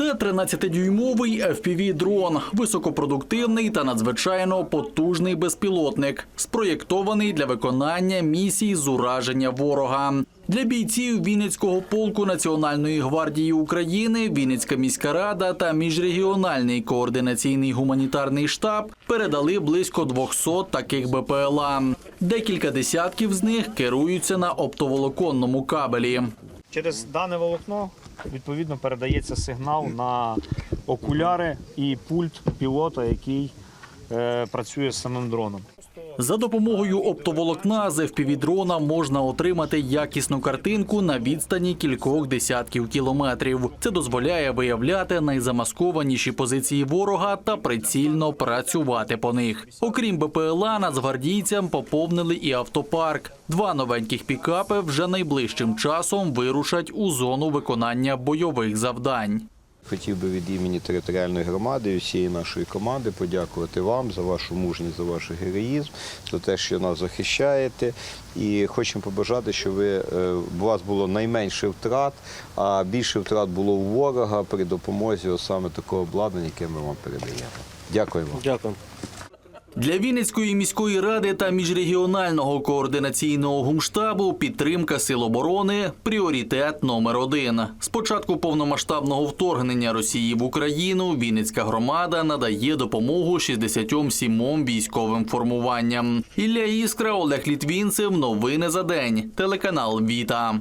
Це 13-дюймовий FPV-дрон, високопродуктивний та надзвичайно потужний безпілотник, спроєктований для виконання місій з ураження ворога. Для бійців Вінницького полку Національної гвардії України, Вінницька міська рада та міжрегіональний координаційний гуманітарний штаб передали близько 200 таких БПЛА. Декілька десятків з них керуються на оптоволоконному кабелі. Через дане волокно відповідно передається сигнал на окуляри і пульт пілота, який е, працює з самим дроном. За допомогою оптоволокна з FPV-дрона можна отримати якісну картинку на відстані кількох десятків кілометрів. Це дозволяє виявляти найзамаскованіші позиції ворога та прицільно працювати по них. Окрім БПЛА, нацгвардійцям поповнили і автопарк. Два новеньких пікапи вже найближчим часом вирушать у зону виконання бойових завдань. Хотів би від імені територіальної громади і всієї нашої команди подякувати вам за вашу мужність, за ваш героїзм, за те, що нас захищаєте. І хочемо побажати, щоб ви, е, у вас було найменше втрат, а більше втрат було у ворога при допомозі саме такого обладнання, яке ми вам передаємо. Дякую вам. Дякую. Для Вінницької міської ради та міжрегіонального координаційного гумштабу підтримка сил оборони пріоритет номер один. З початку повномасштабного вторгнення Росії в Україну Вінницька громада надає допомогу 67 військовим формуванням. Ілля Іскра, Олег Літвінцев. Новини за день. Телеканал Віта.